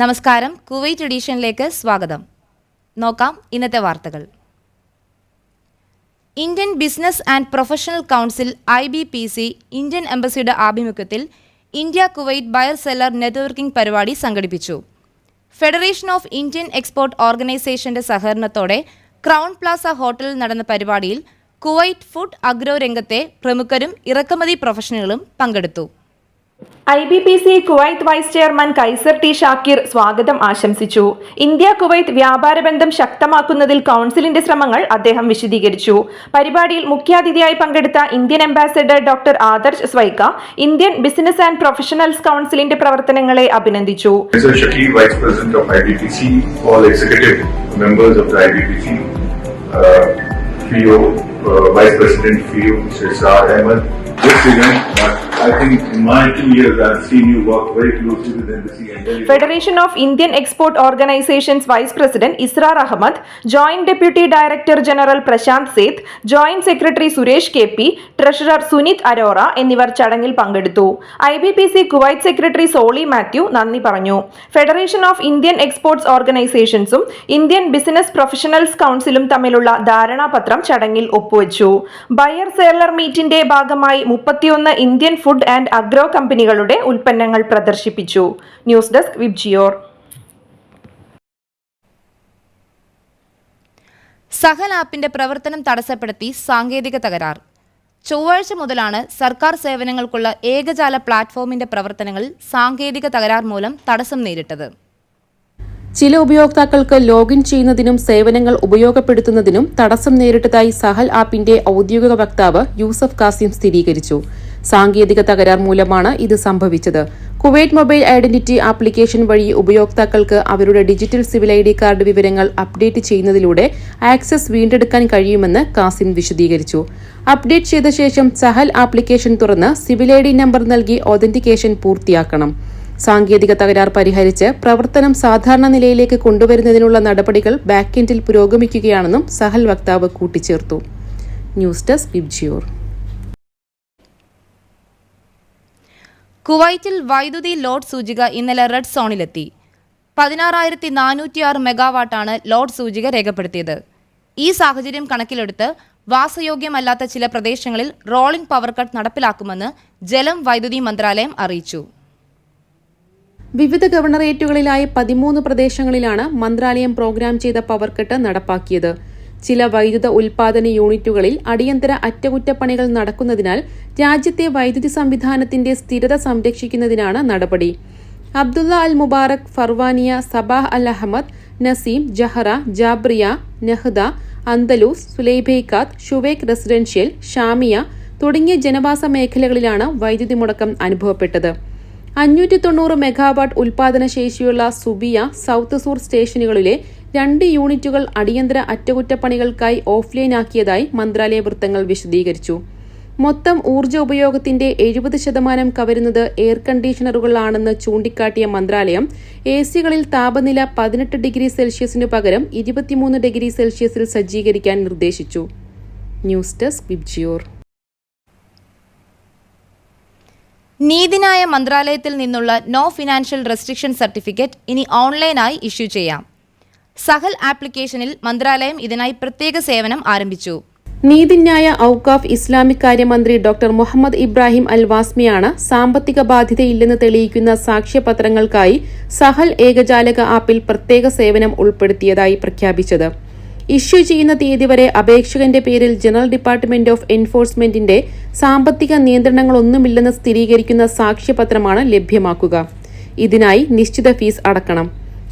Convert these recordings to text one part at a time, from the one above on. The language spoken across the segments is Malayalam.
നമസ്കാരം. കുവൈറ്റ് എഡീഷനിലേക്ക് സ്വാഗതം. നോക്കാം ഇന്നത്തെ വാർത്തകൾ. Indian business and professional council I B P C Indian എംബസിയുടെ ആഭിമുഖ്യത്തിൽ India Kuwait buyer seller networking പരിപാടി സംഘടിപ്പിച്ചു. ഫെഡറേഷൻ ഓഫ് ഇന്ത്യൻ എക്സ്പോർട്ട് ഓർഗനൈസേഷന്റെ സഹകരണത്തോടെ ക്രൗൺ പ്ലാസ ഹോട്ടലിൽ നടന്ന പരിപാടിയിൽ കുവൈറ്റ് ഫുഡ് അഗ്രോ രംഗത്തെ പ്രമുഖരും ഇറക്കുമതി പ്രൊഫഷണലുകളും പങ്കെടുത്തു. I B P C Kuwait vice chairman Kaiser T Shakir സ്വാഗതം ആശംസിച്ചു ഇന്ത്യ കുവൈത്ത് വ്യാപാര ബന്ധം ശക്തമാക്കുന്നതിൽ കൗൺസിലിന്റെ ശ്രമങ്ങൾ അദ്ദേഹം വിശദീകരിച്ചു പരിപാടിയിൽ മുഖ്യാതിഥിയായി പങ്കെടുത്ത Indian ambassador doctor Adarsh Swaika Indian business and professionals കൗൺസിലിന്റെ പ്രവർത്തനങ്ങളെ അഭിനന്ദിച്ചു Vice President FIO, Mr. Israr Ahmed. Federation of Indian export organisations vice president Israr Ahmed joint deputy director general Prashant Seth joint secretary Suresh K P treasurer Sunit Arora എന്നിവർ ചടങ്ങിൽ പങ്കെടുത്തു. I B P C Kuwait secretary Soly Mathew നന്ദി പറഞ്ഞു. ഫെഡറേഷൻ ഓഫ് ഇന്ത്യൻ എക്സ്പോർട്സ് ഓർഗനൈസേഷൻസും ഇന്ത്യൻ ബിസിനസ് പ്രൊഫഷണൽസ് കൗൺസിലും തമ്മിലുള്ള ധാരണാപത്രം ചടങ്ങിൽ ഒപ്പുവച്ചു. ബയർ സെല്ലർ മീറ്റിന്റെ ഭാഗമായി മുപ്പത്തിയൊന്ന് ഇന്ത്യൻ ഫുഡ് ആൻഡ് അഗ്രോ കമ്പനികളുടെ ഉൽപ്പന്നങ്ങൾ പ്രദർശിപ്പിച്ചു. ന്യൂസ് ഡെസ്ക് വിബ്ജിയോർ സഹൽ ആപ്പിന്റെ പ്രവർത്തനം തടസ്സപ്പെടുത്തി സാങ്കേതിക തകരാർ. ചൊവ്വാഴ്ച മുതലാണ് സർക്കാർ സേവനങ്ങൾക്കുള്ള ഏകജാല പ്ലാറ്റ്ഫോമിന്റെ പ്രവർത്തനങ്ങളിൽ സാങ്കേതിക തകരാർ മൂലം തടസ്സം നേരിട്ടത്. ചില ഉപയോക്താക്കൾക്ക് ലോഗിൻ ചെയ്യുന്നതിനും സേവനങ്ങൾ ഉപയോഗപ്പെടുത്തുന്നതിനും തടസ്സം നേരിട്ടതായി സഹൽ ആപ്പിന്റെ ഔദ്യോഗിക വക്താവ് യൂസഫ് കാസിം സ്ഥിരീകരിച്ചു. സാങ്കേതിക തകരാർ മൂലമാണ് ഇത് സംഭവിച്ചത്. കുവൈറ്റ് മൊബൈൽ ഐഡന്റിറ്റി ആപ്ലിക്കേഷൻ വഴി ഉപയോക്താക്കൾക്ക് അവരുടെ digital civil I D card വിവരങ്ങൾ അപ്ഡേറ്റ് ചെയ്യുന്നതിലൂടെ ആക്സസ് വീണ്ടെടുക്കാൻ കഴിയുമെന്ന് കാസിം വിശദീകരിച്ചു. അപ്ഡേറ്റ് ചെയ്ത ശേഷം സഹൽ ആപ്ലിക്കേഷൻ തുറന്ന് സിവിൽ ഐ ഡി നമ്പർ നൽകി ഒതന്റിക്കേഷൻ പൂർത്തിയാക്കണം. സാങ്കേതിക തകരാർ പരിഹരിച്ച് പ്രവർത്തനം സാധാരണ നിലയിലേക്ക് കൊണ്ടുവരുന്നതിനുള്ള നടപടികൾ ബാക്കെൻഡിൽ പുരോഗമിക്കുകയാണെന്നും സഹൽ വക്താവ് കൂട്ടിച്ചേർത്തു. News desk Vibgyor. കുവൈറ്റിൽ വൈദ്യുതി ലോഡ് സൂചിക ഇന്നലെ റെഡ് സോണിലെത്തി. പതിനാറായിരത്തി നാനൂറ്റിയാറ് മെഗാവാട്ടാണ് ലോഡ് സൂചിക രേഖപ്പെടുത്തിയത്. ഈ സാഹചര്യം കണക്കിലെടുത്ത് വാസയോഗ്യമല്ലാത്ത ചില പ്രദേശങ്ങളിൽ റോളിംഗ് പവർ കട്ട് നടപ്പിലാക്കുമെന്ന് ജലം വൈദ്യുതി മന്ത്രാലയം അറിയിച്ചു. വിവിധ ഗവർണറേറ്റുകളിലായി പതിമൂന്ന് പ്രദേശങ്ങളിലാണ് മന്ത്രാലയം പ്രോഗ്രാം ചെയ്ത പവർ കട്ട് നടപ്പാക്കിയത്. ചില വൈദ്യുത ഉൽപാദന യൂണിറ്റുകളിൽ അടിയന്തര അറ്റകുറ്റപ്പണികൾ നടക്കുന്നതിനാൽ രാജ്യത്തെ വൈദ്യുതി സംവിധാനത്തിന്റെ സ്ഥിരത സംരക്ഷിക്കുന്നതിനാണ് നടപടി. Abdullah Al Mubarak Farwaniya Sabah Al Ahmad Naseem Jahra Jabriya Nahda Andalus Sulaibikhat Shuwaikh residential Shamiya തുടങ്ങിയ ജനവാസ മേഖലകളിലാണ് വൈദ്യുതി മുടക്കം അനുഭവപ്പെട്ടത്. അഞ്ഞൂറ്റി തൊണ്ണൂറ് മെഗാവാട്ട് ഉൽപാദന ശേഷിയുള്ള സുബിയ സൗത്ത് സൂർ സ്റ്റേഷനുകളിലെ രണ്ട് യൂണിറ്റുകൾ അടിയന്തര അറ്റകുറ്റപ്പണികൾക്കായി ഓഫ്ലൈനാക്കിയതായി മന്ത്രാലയ വൃത്തങ്ങൾ വിശദീകരിച്ചു. മൊത്തം ഊർജ ഉപയോഗത്തിന്റെ എഴുപത് ശതമാനം കവരുന്നത് എയർ കണ്ടീഷണറുകളാണെന്ന് ചൂണ്ടിക്കാട്ടിയ മന്ത്രാലയം എ സികളിൽ താപനില പതിനെട്ട് ഡിഗ്രി സെൽഷ്യസിനു പകരം ഇരുപത്തിമൂന്ന് ഡിഗ്രി സെൽഷ്യസിൽ സജ്ജീകരിക്കാൻ നിർദ്ദേശിച്ചു. News desk Vibgyor. നീതിന്യായ മന്ത്രാലയത്തിൽ നിന്നുള്ള നോ ഫിനാൻഷ്യൽ റെസ്ട്രിക്ഷൻ സർട്ടിഫിക്കറ്റ് ഇനി ഓൺലൈനായി ഇഷ്യൂ ചെയ്യാം. സഹൽ ആപ്ലിക്കേഷനിൽ മന്ത്രാലയം ഇതിനായി പ്രത്യേക സേവനം ആരംഭിച്ചു. നീതിന്യായ ഔക്കാഫ് ഇസ്ലാമിക് കാര്യമന്ത്രി ഡോക്ടർ മുഹമ്മദ് ഇബ്രാഹിം അൽ വാസ്മിയാണ് സാമ്പത്തിക ബാധ്യതയില്ലെന്ന് തെളിയിക്കുന്ന സാക്ഷ്യപത്രങ്ങൾക്കായി സഹൽ ഏകജാലക ആപ്പിൽ പ്രത്യേക സേവനം ഉൾപ്പെടുത്തിയതായി പ്രഖ്യാപിച്ചത്. ഇഷ്യൂ ചെയ്യുന്ന തീയതി വരെ അപേക്ഷകന്റെ പേരിൽ ജനറൽ ഡിപ്പാർട്ട്മെന്റ് ഓഫ് എൻഫോഴ്സ്മെന്റിന്റെ സാമ്പത്തിക നിയന്ത്രണങ്ങളൊന്നുമില്ലെന്ന് സ്ഥിരീകരിക്കുന്ന സാക്ഷ്യപത്രമാണ് ലഭ്യമാക്കുക. ഇതിനായി നിശ്ചിത ഫീസ് അടക്കണം.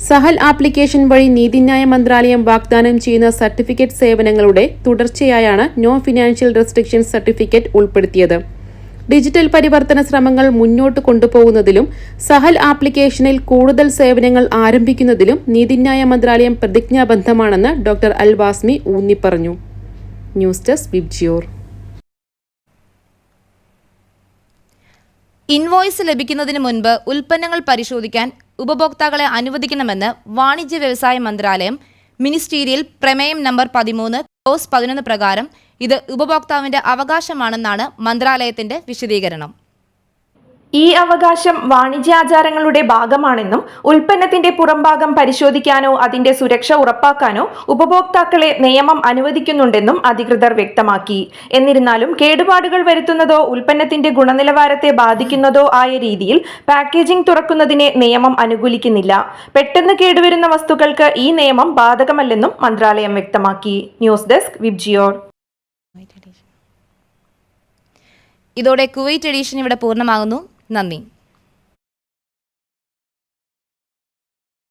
സഹൽ ആപ്ലിക്കേഷൻ വഴി നീതിന്യായ മന്ത്രാലയം വാഗ്ദാനം ചെയ്യുന്ന സർട്ടിഫിക്കറ്റ് സേവനങ്ങളുടെ തുടർച്ചയായാണ് നോ ഫിനാൻഷ്യൽ റെസ്ട്രിക്ഷൻ സർട്ടിഫിക്കറ്റ് ഉൾപ്പെടുത്തിയത്. ഡിജിറ്റൽ പരിവർത്തന ശ്രമങ്ങൾ മുന്നോട്ട് കൊണ്ടുപോകുന്നതിലും സഹൽ ആപ്ലിക്കേഷനിൽ കൂടുതൽ സേവനങ്ങൾ ആരംഭിക്കുന്നതിലും നീതിന്യായ മന്ത്രാലയം പ്രതിജ്ഞാബദ്ധമാണെന്ന് ഡോക്ടർ അൽ വാസ്മി ഊന്നിപ്പറഞ്ഞു. ന്യൂസ് ഡെസ്ക് വിബ്ജിയോർ ഇൻവോയ്സ് ലഭിക്കുന്നതിന് മുൻപ് ഉൽപ്പന്നങ്ങൾ പരിശോധിക്കാൻ ഉപഭോക്താക്കളെ അനുവദിക്കണമെന്ന് വാണിജ്യ വ്യവസായ മന്ത്രാലയം മിനിസ്റ്റീരിയൽ പ്രമേയം നമ്പർ പതിമൂന്ന് ക്ലോസ് പതിനൊന്ന് പ്രകാരം ഇത് ഉപഭോക്താവിന്റെ അവകാശമാണെന്നാണ് മന്ത്രാലയത്തിന്റെ വിശദീകരണം. ഈ അവകാശം വാണിജ്യാചാരങ്ങളുടെ ഭാഗമാണെന്നും ഉൽപ്പന്നത്തിന്റെ പുറംഭാഗം പരിശോധിക്കാനോ അതിന്റെ സുരക്ഷ ഉറപ്പാക്കാനോ ഉപഭോക്താക്കളെ നിയമം അനുവദിക്കുന്നുണ്ടെന്നും അധികൃതർ വ്യക്തമാക്കി. എന്നിരുന്നാലും കേടുപാടുകൾ വരുത്തുന്നതോ ഉൽപ്പന്നത്തിന്റെ ഗുണനിലവാരത്തെ ബാധിക്കുന്നതോ ആയ രീതിയിൽ പാക്കേജിംഗ് തുറക്കുന്നതിനെ നിയമം അനുകൂലിക്കുന്നില്ല. പെട്ടെന്ന് കേടുവരുന്ന വസ്തുക്കൾക്ക് ഈ നിയമം ബാധകമല്ലെന്നും മന്ത്രാലയം വ്യക്തമാക്കി. ന്യൂസ് ഡെസ്ക് വിബ്ജിയോർ ഇതോടെ കുവൈറ്റ് എഡീഷൻ ഇവിടെ പൂർണമാകുന്നു. നന്ദി.